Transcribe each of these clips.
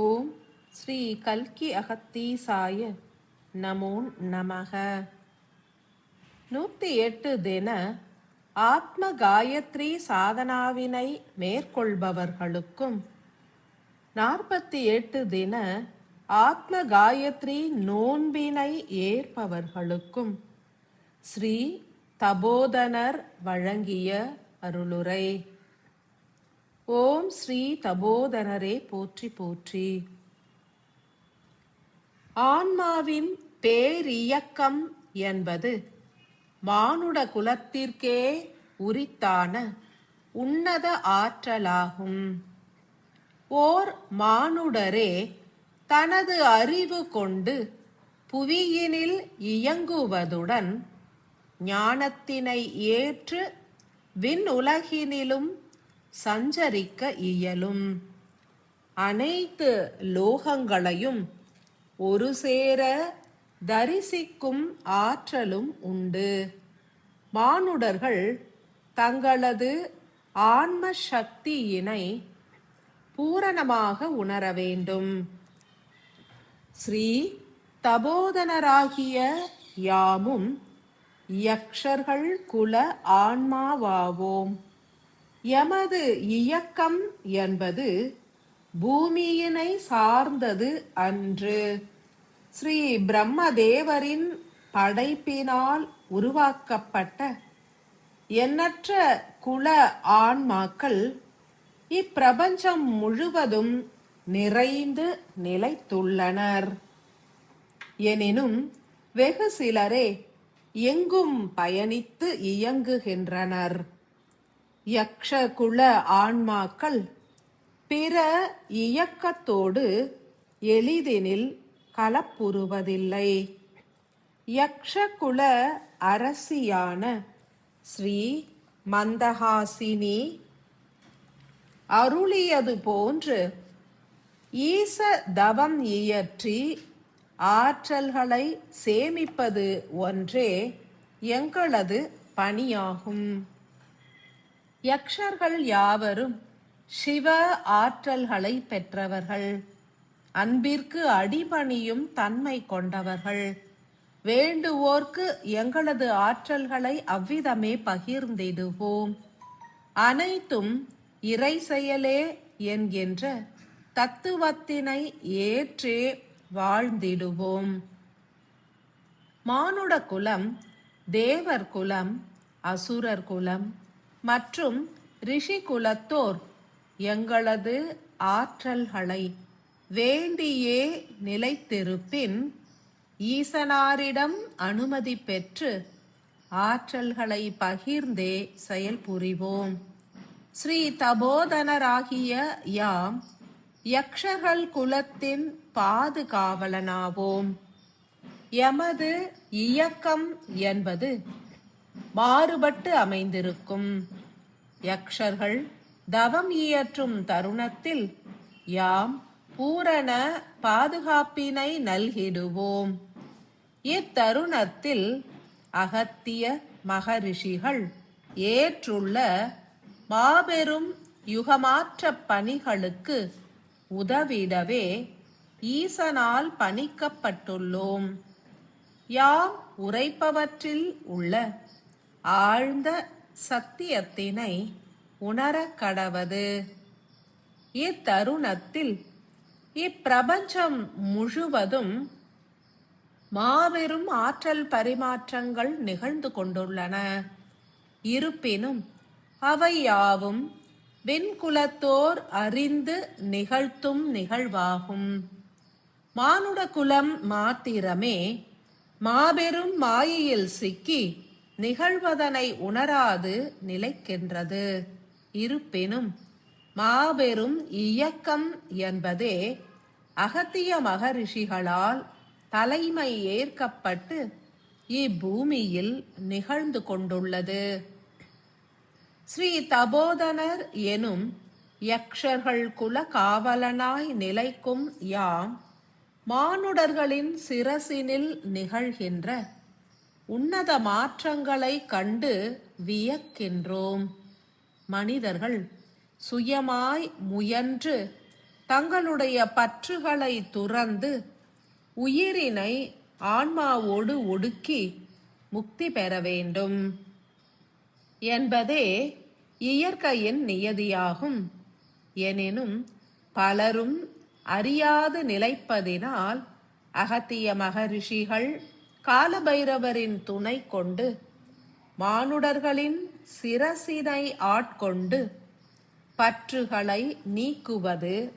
ஓம் ஸ்ரீ கல்கி அகத்தீசாய நமோ நமக. நூற்றி எட்டு தின ஆத்ம காயத்ரி சாதனாவினை மேற்கொள்பவர்களுக்கும் நாற்பத்தி எட்டு தின ஆத்ம காயத்ரி நோன்பினை ஏற்பவர்களுக்கும் ஸ்ரீ தபோதனர் வழங்கிய அருளுரை. ஓம் ஸ்ரீ தபோதரரே போற்றி போற்றி. ஆன்மாவின் பேரியக்கம் என்பது மானுட குலத்திற்கே உரித்தான உன்னத ஆற்றலாகும். ஓர் மானுடரே தனது அறிவு கொண்டு புவியினில் இயங்குவதுடன் ஞானத்தினை ஏற்று விண்ணுலகினிலும் சஞ்சரிக்க இயலும். அனைத்து லோகங்களையும் ஒரு சேர தரிசிக்கும் ஆற்றலும் உண்டு. மானுடர்கள் தங்களது ஆன்ம சக்தியினை பூரணமாக உணர வேண்டும். ஸ்ரீ தபோதனராகிய யாமும் யக்ஷர்கள் குல ஆன்மாவாவோம். எமது இயக்கம் என்பது பூமியினை சார்ந்தது அன்று. ஸ்ரீ பிரம்மதேவரின் படைப்பினால் உருவாக்கப்பட்ட எண்ணற்ற குல ஆன்மாக்கள் இப்பிரபஞ்சம் முழுவதும் நிறைந்து நிலைத்துள்ளனர். எனினும் வெகு சிலரே எங்கும் பயணித்து இயங்குகின்றனர். யக்ஷகுல ஆன்மாக்கள் பிற இயக்கத்தோடு எளிதினில் கலப்புறுவதில்லை யக்ஷகுல அரசியான ஸ்ரீ மந்தஹாசினி அருளியது போன்று ஈச தவம் இயற்றி ஆற்றல்களை சேமிப்பது ஒன்றே எங்களது பணியாகும். யக்ஷர்கள் யாவரும் சிவ ஆற்றல்களை பெற்றவர்கள். அன்பிற்கு அடிபணியும் தன்மை கொண்டவர்கள். வேண்டுவோர்க்கு எங்களது ஆற்றல்களை அவ்விதமே பகிர்ந்திடுவோம். அனைத்தும் இறை செயலே என்கின்ற தத்துவத்தினை ஏற்றே வாழ்ந்திடுவோம். மானுட குலம் தேவர் குலம் அசுரர் குலம் மற்றும் ரிஷி குலத்தோர் எங்களது ஆற்றல்களை வேண்டியே நிலைத்திருப்பின் ஈசனாரிடம் அனுமதி பெற்று ஆற்றல்களை பகிர்ந்தே செயல்புரிவோம் ஸ்ரீ தபோதனராகிய யாம் யக்ஷர்கள் குலத்தின் பாதுகாவலனாவோம். எமது இயக்கம் என்பது மாறுபட்டு அமைந்திருக்கும். யக்ஷர்கள் தவம் இயற்றும் தருணத்தில் யாம் பூரண பாதுகாப்பினை நல்கிடுவோம். இத்தருணத்தில் அகத்திய மகரிஷிகள் ஏற்றுள்ள மாபெரும் யுகமாற்ற பணிகளுக்கு உதவிடவே ஈசனால் பணிக்கப்பட்டுள்ளோம். யாம் உரைப்பவற்றில் உள்ள ஆழ்ந்த சத்தியத்தினை உணர கடவது. இத்தருணத்தில் இப்பிரபஞ்சம் முழுவதும் மாபெரும் ஆற்றல் பரிமாற்றங்கள் நிகழ்ந்து கொண்டுள்ளன. இருப்பினும் அவை யாவும் வெண்குலத்தோர் அறிந்து நிகழ்த்தும் நிகழ்வாகும். மானுட குலம் மாத்திரமே மாபெரும் மாயையில் சிக்கி நிகழ்வதனை உணராது நிலைக்கின்றது. இருப்பினும் மாபெரும் இயக்கம் என்பதே அகத்திய மகரிஷிகளால் தலைமை ஏற்கப்பட்டு இப்பூமியில் நிகழ்ந்து கொண்டுள்ளது. ஸ்ரீ தபோதனர் எனும் யக்ஷர்கள் குல காவலனாய் நிலைக்கும் யாம் மானுடர்களின் சிரசினில் நிகழ்கின்ற உன்னத மாற்றங்களை கண்டு வியக்கின்றோம். மனிதர்கள் சுயமாய் முயன்று தங்களுடைய பற்றுகளை துறந்து உயிரினை ஆன்மாவோடு ஒடுக்கி முக்தி பெற வேண்டும். என்பதே இயற்கையின் நியதியாகும். எனினும் பலரும் அறியாது நிலைப்பதினால் அகத்திய மகரிஷிகள் காலபைரவரின் துணை கொண்டு மானுடர்களின் சிரசினை ஆட்கொண்டு பற்றுகளை நீக்குவது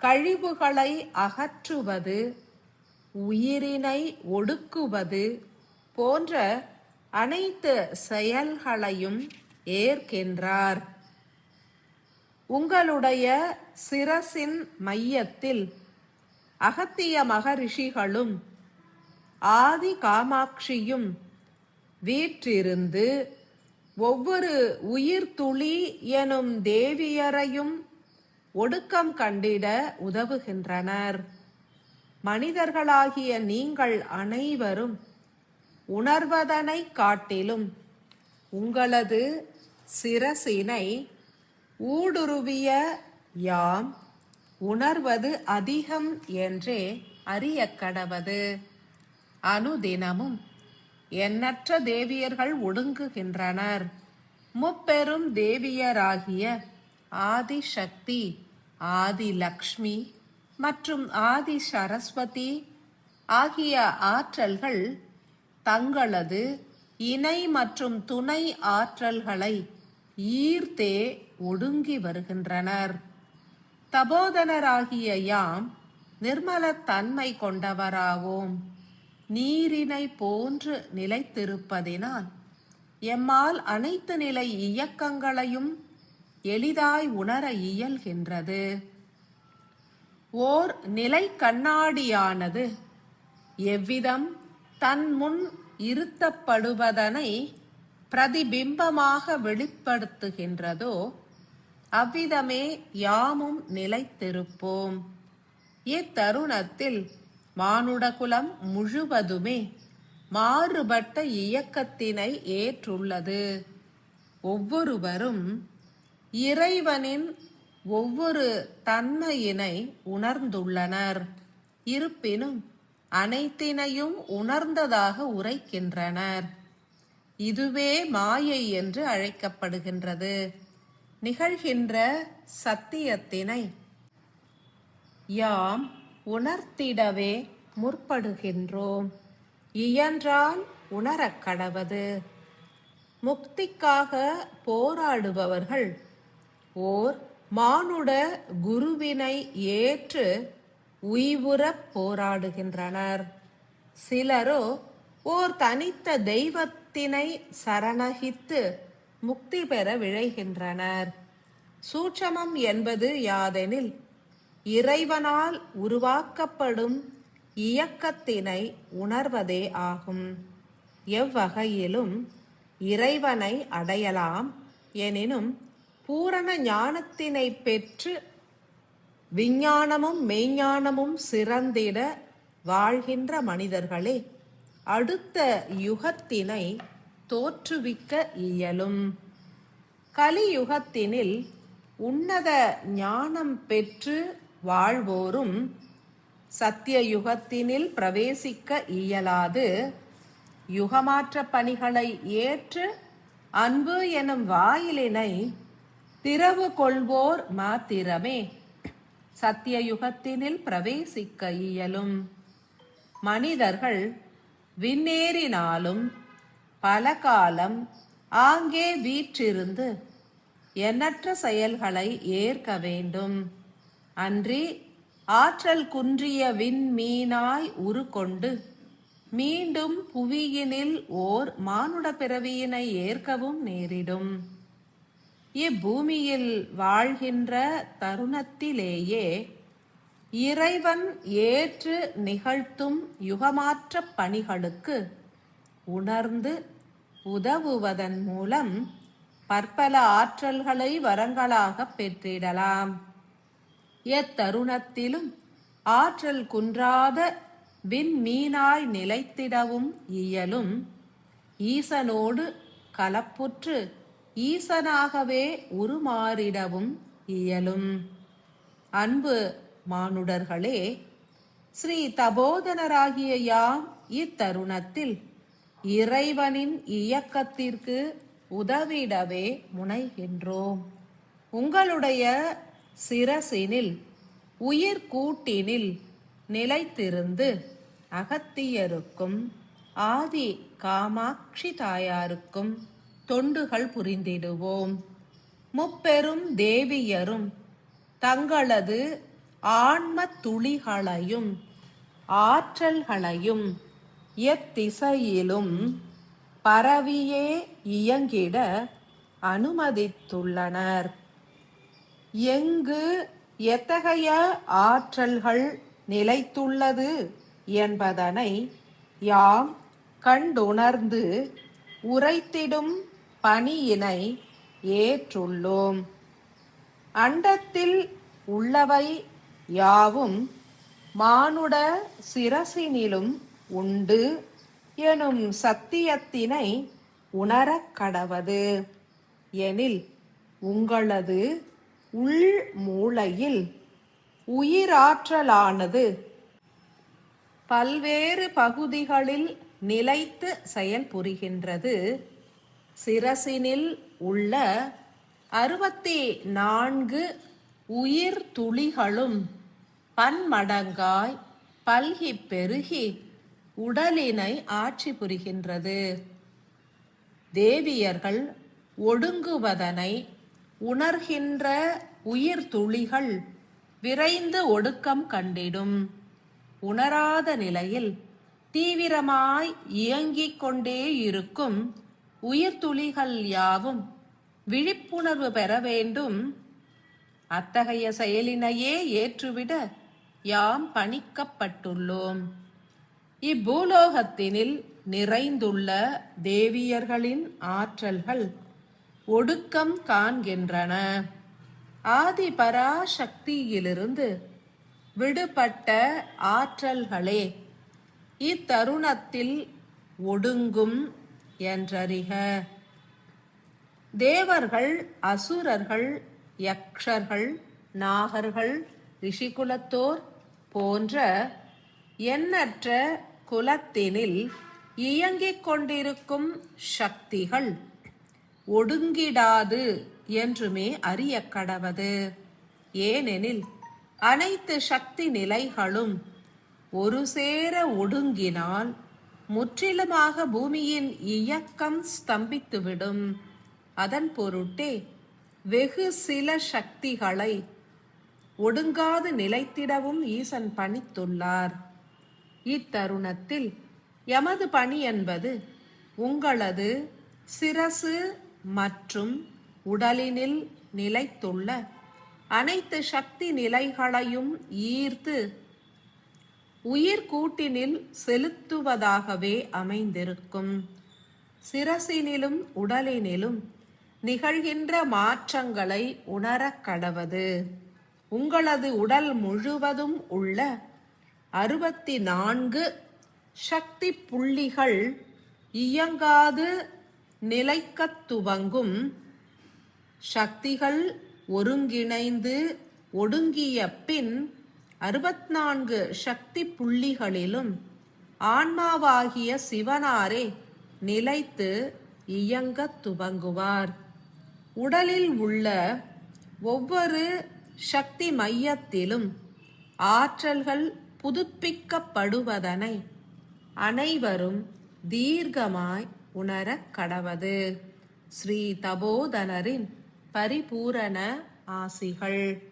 கழிவுகளை அகற்றுவது உயிரினை ஒடுக்குவது போன்ற அனைத்து செயல்களையும் ஏற்கின்றார். உங்களுடைய சிரசின் மையத்தில் அகத்திய மகரிஷிகளும் ஆதி காமாட்சியும் வீற்றிருந்து ஒவ்வொரு உயிர் துளி எனும் தேவியரையும் ஒடுக்கம் கண்டிட உதவுகின்றனர். மனிதர்களாகிய நீங்கள் அனைவரும் உணர்வதனை காட்டிலும் உங்களது சிரசினை ஊடுருவிய யாம் உணர்வது அதிகம் என்றே அறிய கடவது அனுதினமும். எண்ணற்ற தேவியர்கள் ஒடுங்குகின்றனர். முப்பெரும் தேவியராகிய ஆதிசக்தி ஆதி லக்ஷ்மி மற்றும் ஆதி சரஸ்வதி ஆகிய ஆற்றல்கள் தங்களது இணை மற்றும் துணை ஆற்றல்களை ஈர்த்தே ஒடுங்கி வருகின்றனர். தபோதனராகிய யாம் நிர்மல தன்மை கொண்டவராவோம். நீரினை போன்று நிலைத்திருப்பதினால் எம்மால் அனைத்து நிலை இயக்கங்களையும் எளிதாய் உணர இயல்கின்றது. ஓர் நிலை கண்ணாடியானது எவ்விதம் தன் முன் இருத்தப்படுவதனை பிரதிபிம்பமாக வெளிப்படுத்துகின்றதோ அவ்விதமே யாமும் நிலைத்திருப்போம். இத்தருணத்தில் மானுடகுலம் முழுவதுமே மாறுபட்ட இயக்கத்தினை ஏற்றுள்ளது. ஒவ்வொருவரும் இறைவனின் ஒவ்வொரு தன்மையினை உணர்ந்துள்ளனர். இருப்பினும் அனைத்தினையும் உணர்ந்ததாக உரைக்கின்றனர். இதுவே மாயை என்று அழைக்கப்படுகின்றது. நிகழ்கின்ற சத்தியத்தினை யாம் உணர்த்திடவே முற்படுகின்றோம். இயன்றால் உணரக் கடவது. முக்திக்காக போராடுபவர்கள் ஓர் மானுட குருவினை ஏற்று உய்வுறப் போராடுகின்றனர். சிலரோ ஓர் தனித்த தெய்வத்தினை சரணகித்து முக்தி பெற விழைகின்றனர். சூட்சமம் என்பது யாதெனில் இறைவனால் உருவாக்கப்படும் இயக்கத்தினை உணர்வதே ஆகும். எவ்வகையிலும் இறைவனை அடையலாம் எனினும் பூரண ஞானத்தினை பெற்று விஞ்ஞானமும் மெய்ஞானமும் சிறந்திட வாழ்கின்ற மனிதர்களே அடுத்த யுகத்தினை தோற்றுவிக்க இயலும். கலியுகத்தினில் உன்னத ஞானம் பெற்று வாழ்வோரும் சத்தியயுகத்தினில் பிரவேசிக்க இயலாது. யுகமாற்ற பணிகளை ஏற்று அன்பு எனும் வாயிலினை திறவு கொள்வோர் மாத்திரமே. சத்தியயுகத்தினில் பிரவேசிக்க இயலும். மனிதர்கள் விண்ணேறினாலும் பல காலம் ஆங்கே வீற்றிருந்து எண்ணற்ற செயல்களை ஏற்க வேண்டும். அன்றி ஆற்றல் குன்றிய விண்மீனாய் உருக்கொண்டு மீண்டும் புவியினில் ஓர் மானுட பிறவியினை ஏற்கவும் நேரிடும். இப்பூமியில் வாழ்கின்ற தருணத்திலேயே இறைவன் ஏற்று நிகழ்த்தும் யுகமாற்ற பணிகளுக்கு உணர்ந்து உதவுவதன் மூலம் பற்பல ஆற்றல்களை வரங்களாக பெற்றிடலாம். எத்தருணத்திலும் ஆற்றல் குன்றாத விண்மீனாய் நிலைத்திடவும் இயலும். ஈசனோடு கலப்புற்று ஈசனாகவே உருமாறிடவும் இயலும். அன்பு மானுடர்களே ஸ்ரீ தபோதனராகிய யாம் இத்தருணத்தில் இறைவனின் இயக்கத்திற்கு உதவிடவே முனைகின்றோம். உங்களுடைய சிரசினில் உயிர் கூட்டினில் நிலைத்திருந்து அகத்தியருக்கும் ஆதி காமாட்சி தாயாருக்கும் தொண்டுகள் புரிந்திடுவோம். முப்பெரும் தேவியரும் தங்களது ஆன்ம துளிகளையும் ஆற்றல்களையும் எத்திசையிலும் பரவியே இயங்கிட அனுமதித்துள்ளனர். எங்கு எத்தகைய ஆற்றல்கள் நிலைத்துள்ளது என்பதனை யாம் கண்டுணர்ந்து உரைத்திடும் பணியினை ஏற்றுள்ளோம். அண்டத்தில் உள்ளவை யாவும் மானுட சிரசினிலும் உண்டு எனும் சத்தியத்தினை உணரக் கடவது எனில் உங்களது உள் மூளையில் உயிராற்றலானது. பல்வேறு பகுதிகளில் நிலைத்து செயல்புரிகின்றது. சிரசினில் உள்ள அறுபத்தி நான்கு உயிர் துளிகளும் பன்மடங்காய் பல்கி பெருகி உடலினை ஆட்சி புரிகின்றது. தேவியர்கள் ஒடுங்குவதனை உணர்கின்ற உயிர் துளிகள் விரைந்து ஒடுக்கம் கண்டிடும். உணராத நிலையில் தீவிரமாய் இயங்கிக் கொண்டே இருக்கும் உயிர் துளிகள் யாவும் விழிப்புணர்வு பெற வேண்டும். அத்தகைய செயலினையே ஏற்றுவிட யாம் பணிக்கப்பட்டுள்ளோம். இப்பூலோகத்தினில் நிறைந்துள்ள தேவியர்களின் ஆற்றல்கள் ஒடுக்கம் காண்கின்றன. ஆதி பராசக்தியிலிருந்து விடுபட்ட ஆற்றல்களே இத்தருணத்தில் ஒடுங்கும் என்றறிக. தேவர்கள் அசுரர்கள் யக்ஷர்கள் நாகர்கள் ரிஷிகுலத்தோர் போன்ற எண்ணற்ற குலத்தினில் இயங்கிக் கொண்டிருக்கும் சக்திகள் ஒடுங்கிடாது என்றுமே அறிய கடவது ஏனெனில் அனைத்து சக்தி நிலைகளும் ஒரு சேர ஒடுங்கினால் முற்றிலுமாக பூமியின் இயக்கம் ஸ்தம்பித்துவிடும். அதன் பொருட்டே வெகு சில சக்திகளை ஒடுங்காது நிலைத்திடவும் ஈசன் பணித்துள்ளார். இத்தருணத்தில் எமது பணி என்பது உங்களது சிரசு மற்றும் உடலினில் நிலைத்துள்ள அனைத்து சக்தி நிலைகளையும் ஈர்த்து உயிர் கூட்டினில் செலுத்துவதாகவே அமைந்திருக்கும். சிரசினிலும் உடலினிலும் நிகழ்கின்ற மாற்றங்களை உணரக் கடவது. உங்களது உடல் முழுவதும் உள்ள அறுபத்தி நான்கு சக்தி புள்ளிகள் இயங்காது நிலைக்கத் துவங்கும் சக்திகள் ஒருங்கிணைந்து ஒடுங்கிய பின் அறுபத்நான்கு சக்தி புள்ளிகளிலும் ஆன்மாவாகிய சிவனாரே நிலைத்து இயங்கத் துவங்குவார். உடலில் உள்ள ஒவ்வொரு சக்தி மையத்திலும் ஆற்றல்கள் புதுப்பிக்கப்படுவதனை அனைவரும் தீர்க்கமாய் உணரக் கடவது ஸ்ரீ தபோதனரின் பரிபூரண ஆசிகள்.